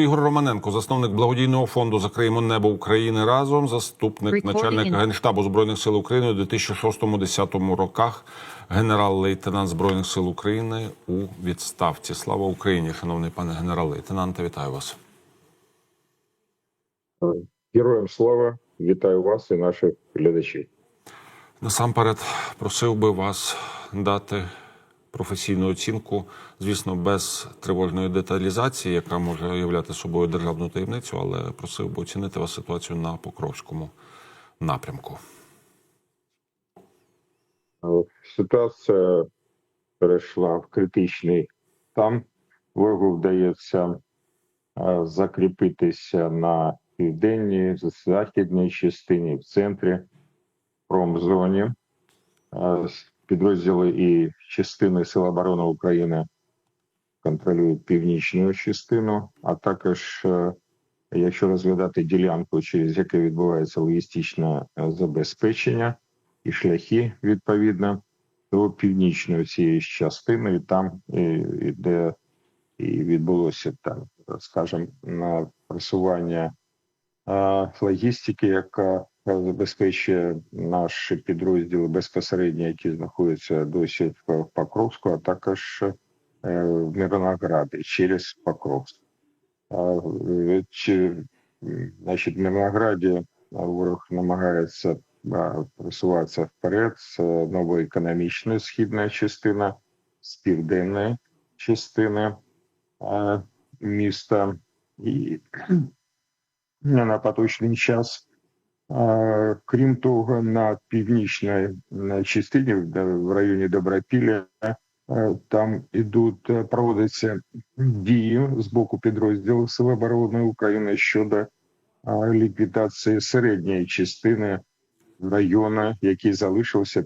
Ігор Романенко, засновник благодійного фонду Закриємо небо України разом, заступник Recording начальника Генштабу збройних сил України у 2006-2010 роках, генерал-лейтенант збройних сил України у відставці. Слава Україні, шановний пане генерал-лейтенанте, вітаю вас. Героям слава, вітаю вас і наших глядачів. Насамперед просив би вас дати професійну оцінку, звісно, без тривожної деталізації, яка може являти собою державну таємницю, але просив би оцінити вас ситуацію на Покровському напрямку. Е, Ситуація перейшла в критичний там. Ворогу вдається е, закріпитися на південній, західній частині, в центрі, промзоні. Е, Підрозділи і частини Сил оборони України контролюють північну частину, а також, е, якщо розглядати ділянку, через яке відбувається логістичне е, забезпечення і шляхи відповідно до північної цієї частини, і там і, і де і відбулося там, скажімо, на просування е, логістики, яка забезпечує наші підрозділи безпосередньо, які знаходяться досі в Покровську, а також е, в Мирнограді через Покровськ. Е, Чи, значить, в Мирнограді ворог намагається просуватися вперед з нової економічної східної частини, з південної частини міста і на поточний час. Крім того, на північній частині в районі Добропілля е, там ідуть е, проводяться дії з боку підрозділів Сил оборони України щодо ліквідації середньої частини району, який залишився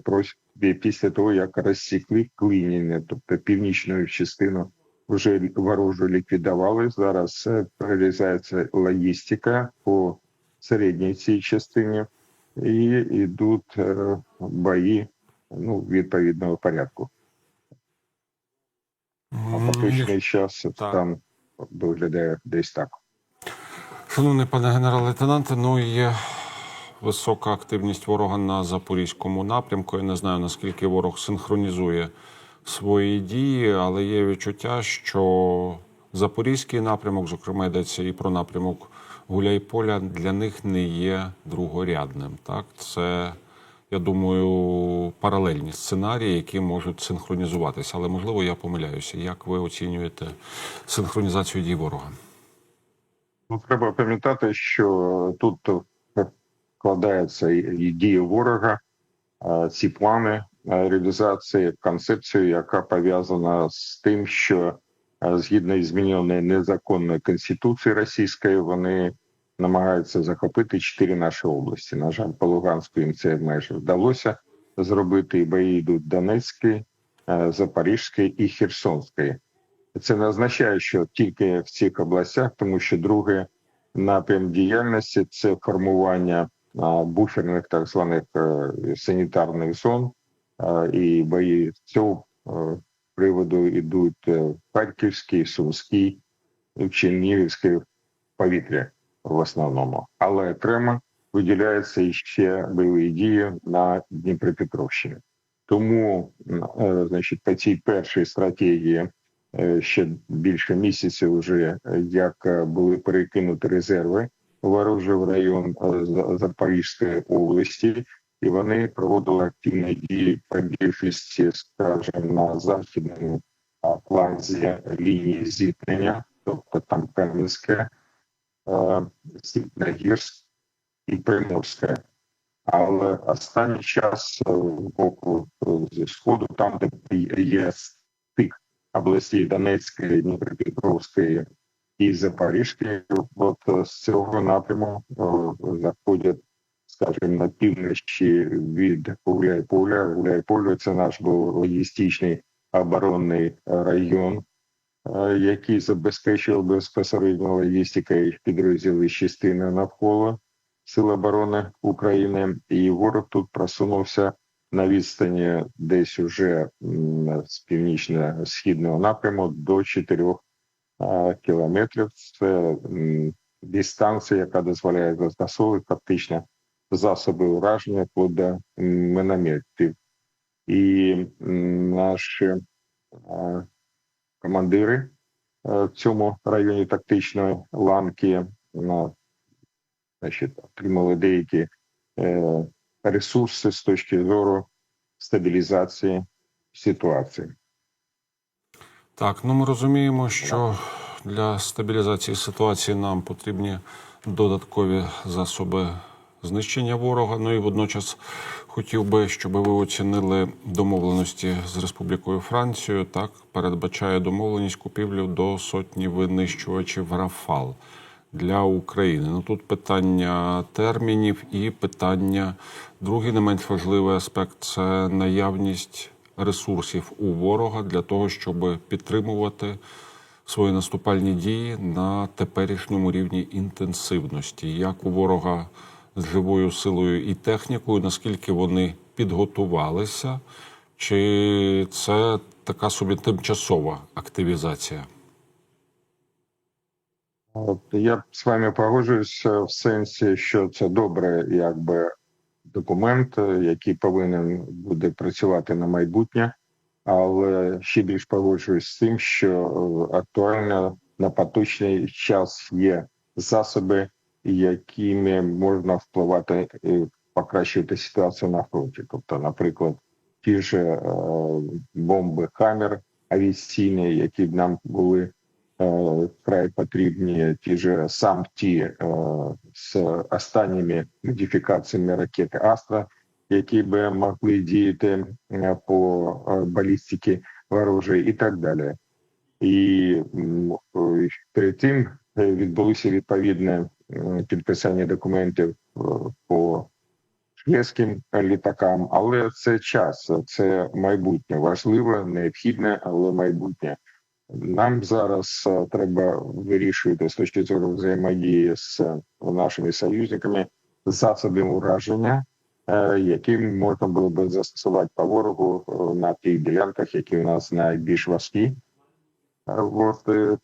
після того, як розсікли клиніння, тобто північну частину вже ворожу ліквідували. Зараз е, перерізається логістика по середній цій частині, і йдуть е, бої ну, відповідного порядку. А поточний час Так. там виглядає десь так. Шановний пане генерал-лейтенанте, ну і є висока активність ворога на запорізькому напрямку. Я не знаю наскільки ворог синхронізує свої дії, але є відчуття, що запорізький напрямок, зокрема, йдеться і про напрямок Гуляйполя, для них не є другорядним. Так, це я думаю, паралельні сценарії, які можуть синхронізуватися. Але можливо я помиляюся. Як ви оцінюєте синхронізацію дій ворога? Ну, треба пам'ятати, що тут вкладається і дії ворога, ці плани реалізації концепцію, яка пов'язана з тим, що згідно із зміненої незаконної конституції російської, вони намагаються захопити чотири наші області. На жаль, по Луганську їм це майже вдалося зробити. І бої йдуть Донецький, е, Запорізький і Херсонський. Це не означає, що тільки в цих областях, тому що другий напрям діяльності це формування буферних так званих е, санітарних зон, і бої цього е, приводу йдуть е, в Харківській, Сумській, і повітря в основному. Але окремо виділяються іще бойові дії на Дніпропетровщині. Тому, е, значить, по цій першій стратегії ще більше місяця вже як були перекинуті резерви ворожі в район Запорізької області, і вони проводили активні дії по більшості, скажімо, на західному фланзі лінії зіткнення, тобто там Кам'янське, е, і Приморське. Але останній час е, боку е, зі сходу, там де є стик областей Донецької, Дніпропетровської і Запорізької, от з цього напряму заходять, скажімо, на півночі від Гуляйполя. Гуляйполе – це наш був логістичний оборонний район, е, який забезпечував безпосередньо логістика і підрозділи частини навколо Сил оборони України, і ворог тут просунувся на відстані десь уже з північно-східного напряму до 4 е, кілометрів. Це дистанція, яка дозволяє застосовувати фактично засоби ураження до. І наші командири е, в цьому районі тактичної ланки значить, отримали деякі е, ресурси з точки зору стабілізації ситуації. Так, ну ми розуміємо, що для стабілізації ситуації нам потрібні додаткові засоби знищення ворога. Ну і водночас хотів би, щоб ви оцінили домовленості з Республікою Францією. Так, передбачає домовленість купівлю до сотні винищувачів Рафал для України. Ну тут питання термінів і питання, другий не менш важливий аспект це наявність ресурсів у ворога для того, щоб підтримувати свої наступальні дії на теперішньому рівні інтенсивності, як у ворога з живою силою і технікою, наскільки вони підготувалися, чи це така собі тимчасова активізація? От я з вами погоджуюсь е, в сенсі, що це добре, якби документ, який повинен буде працювати на майбутнє, але ще більш погоджуюсь з тим, що е, актуально на поточний час є засоби, якими можна впливати і покращувати ситуацію на фронті. Тобто, наприклад, ті ж е, бомби Хаммер авіаційні, які нам були е, вкрай потрібні, ті ж сам ті е, з останніми модифікаціями ракети Астра, які би могли діяти е, по е, балістиці ворожої і так далі. І е, перед тим відбулося відповідне м, підписання документів е, по шведським літакам, але це час, це майбутнє важливе, необхідне, але майбутнє. Нам зараз е, треба вирішувати з точки зору взаємодії з е, нашими союзниками засоби ураження, е, яким можна було би застосувати по ворогу е, на тих ділянках, які у нас найбільш важкі. Е, От, е,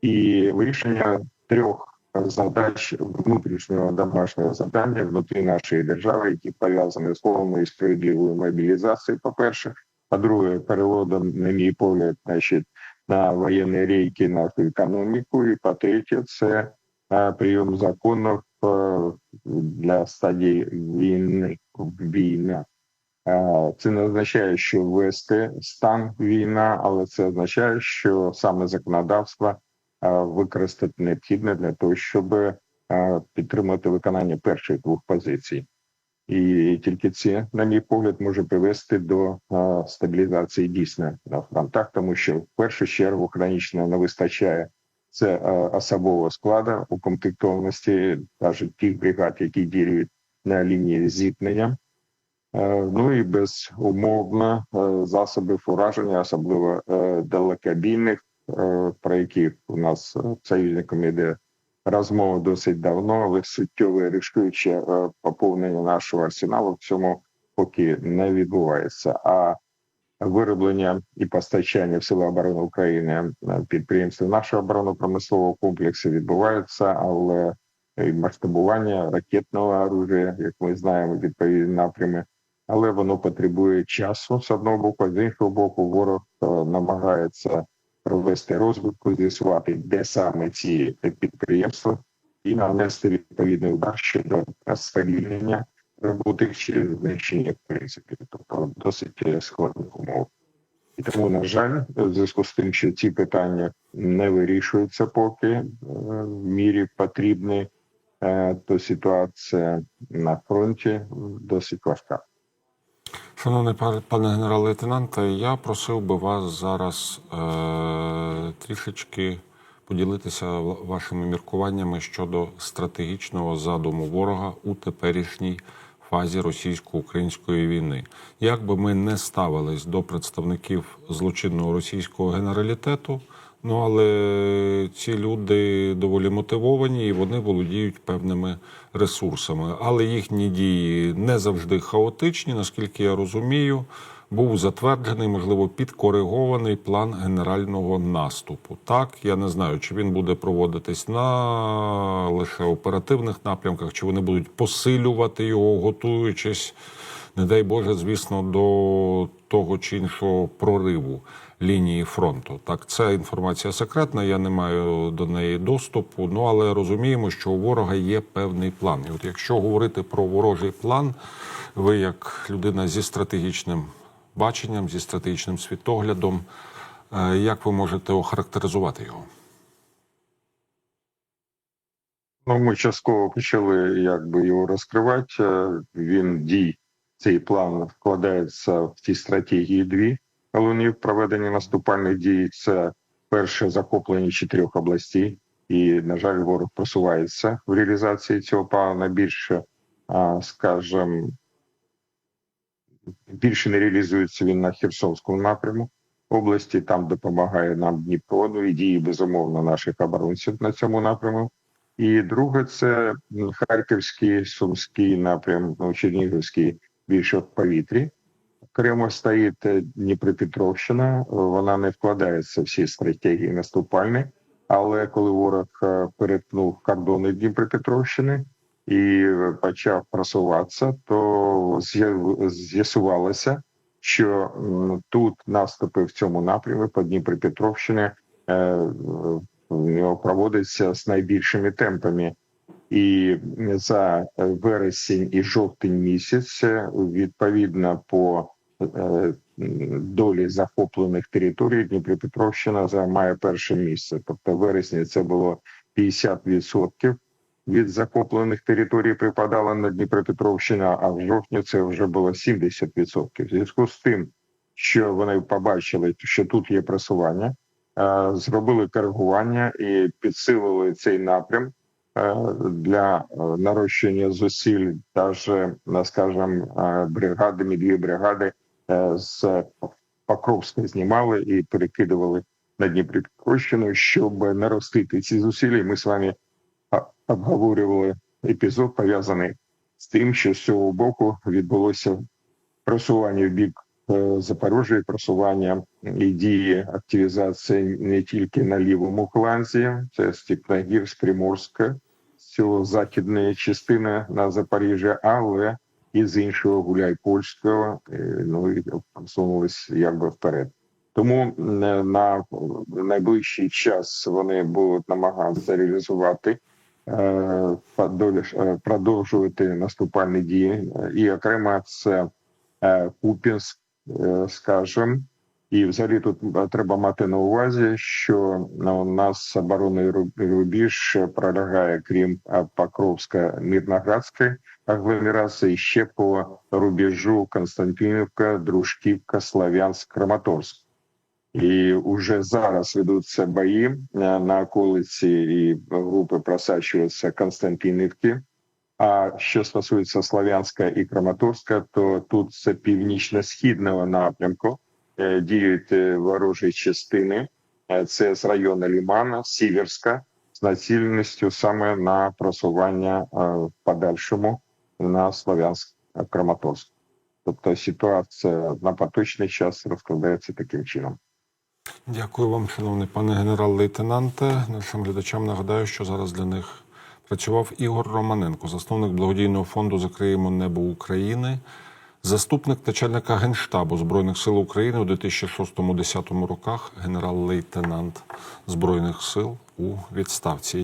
і вирішення трьох задач внутрішнього домашнього завдання внутрі нашої держави, які пов'язані з повною справедливою мобілізацією. По перше, по-друге, переводом, на мій погляд, значить, на воєнні рейки нашу економіку. І по-третє, це е, прийом законів для стадії війни війна. Це не означає, що ввести стан війна, але це означає, що саме законодавство використати необхідне для того, щоб підтримати виконання перших двох позицій. І тільки це, на мій погляд, може привести до стабілізації дійсно на фронтах, тому що в першу чергу хронічно не вистачає це особового складу укомплектованості, навіть тих бригад, які діють на лінії зіткнення. Е, Ну і безумовно е, засобів ураження, особливо е, далекобійних, про яких у нас е, союзниками йде розмова досить давно, але суттєве рішуче е, поповнення нашого арсеналу в цьому поки не відбувається. А вироблення і постачання в Сили оборони України е, підприємств нашого оборонно-промислового комплексу відбувається, але і масштабування ракетного оружия, як ми знаємо, відповідні напрями, але воно потребує часу з одного боку, з іншого боку, ворог е, намагається провести розвитку, з'ясувати, де саме ці підприємства, і нанести відповідний удар щодо сповільнення роботи чи знищення в принципі, тобто досить е, складних умов. І тому, на жаль, в зв'язку з тим, що ці питання не вирішуються поки е, в мірі потрібний, е, то ситуація на фронті досить важка. Шановний пане генерал-лейтенанте, я просив би вас зараз е, трішечки поділитися вашими міркуваннями щодо стратегічного задуму ворога у теперішній фазі російсько-української війни. Як би ми не ставились до представників злочинного російського генералітету, ну але ці люди доволі мотивовані і вони володіють певними ресурсами. Але їхні дії не завжди хаотичні, наскільки я розумію. був затверджений, можливо, підкоригований план генерального наступу. Так, я не знаю, чи він буде проводитись на лише оперативних напрямках, чи вони будуть посилювати його, готуючись, не дай Боже, звісно, до того чи іншого прориву лінії фронту. Так, це інформація секретна, я не маю до неї доступу. Ну але розуміємо, що у ворога є певний план. І от якщо говорити про ворожий план, ви як людина зі стратегічним баченням, зі стратегічним світоглядом, е, як ви можете охарактеризувати його? Ну, ми частково почали якби його розкривати. Е, Він дій, цей план вкладається в ті стратегії дві головні в проведенні наступальних дій. Це перше захоплення чотирьох областей, і на жаль, ворог просувається в реалізації цього плану більше, а, скажем, більше не реалізується він на Херсонському напряму області. Там допомагає нам Дніпро. Ну і дії безумовно наших оборонців на цьому напряму. І друге, це Харківський, Сумський напрям, ну, Чернігівський більше в повітрі. Окремо стоїть е, Дніпропетровщина. Вона не вкладається в всі стратегії наступальні, але коли ворог е, перетнув кордони Дніпропетровщини і е, почав просуватися, то з'ясувалося, що тут наступи в цьому напрямі по Дніпропетровщині е, проводиться з найбільшими темпами. І за вересень і жовтень місяць е, відповідно по е, долі захоплених територій Дніпропетровщина займає перше місце. Тобто в вересні це було 50% від захоплених територій припадало на Дніпропетровщину, а в жовтні це вже було 70%. В зв'язку з тим, що вони побачили, що тут є просування, е, зробили коригування і підсилили цей напрям е, для е, нарощення зусиль, даже, скажімо, е, бригадами, дві бригади е, з Покровська знімали і перекидували на Дніпропетровщину, щоб наростити ці зусилля. Ми з вами обговорювали епізод, пов'язаний з тим, що з цього боку відбулося просування в бік е, Запоріжжя, і просування і дії активізації не тільки на лівому фланзі, це Степногірськ, Приморська, з цього західної частини на Запоріжжя, але і з іншого Гуляйпольського, е, ну і просунулись якби вперед. Тому е, на найближчий час вони будуть намагатися реалізувати е, продовжувати наступальні дії, і окремо це Куп'янськ, е, скажем. І взагалі тут треба мати на увазі, що е, у нас оборонний рубіж пролягає крім Покровська Мирноградської агломерації ще по рубежу Константинівка, Дружківка, Славянськ, Краматорськ. І вже зараз ведуться бої е, на околиці, і групи просачуються Константинівки. А що стосується Слов'янська і Краматорська, то тут це північно-східного напрямку е, діють е, ворожі частини. Це з району Лімана, Сіверська, з націленістю саме на просування в подальшому на Слов'янськ Краматорськ. Тобто ситуація на поточний час розкладається таким чином. Дякую вам, шановний пане генерал-лейтенанте. Нашим глядачам нагадаю, що зараз для них працював Ігор Романенко, засновник благодійного фонду Закриємо небо України, заступник начальника генштабу збройних сил України у 2006-2010 роках, генерал-лейтенант збройних сил у відставці.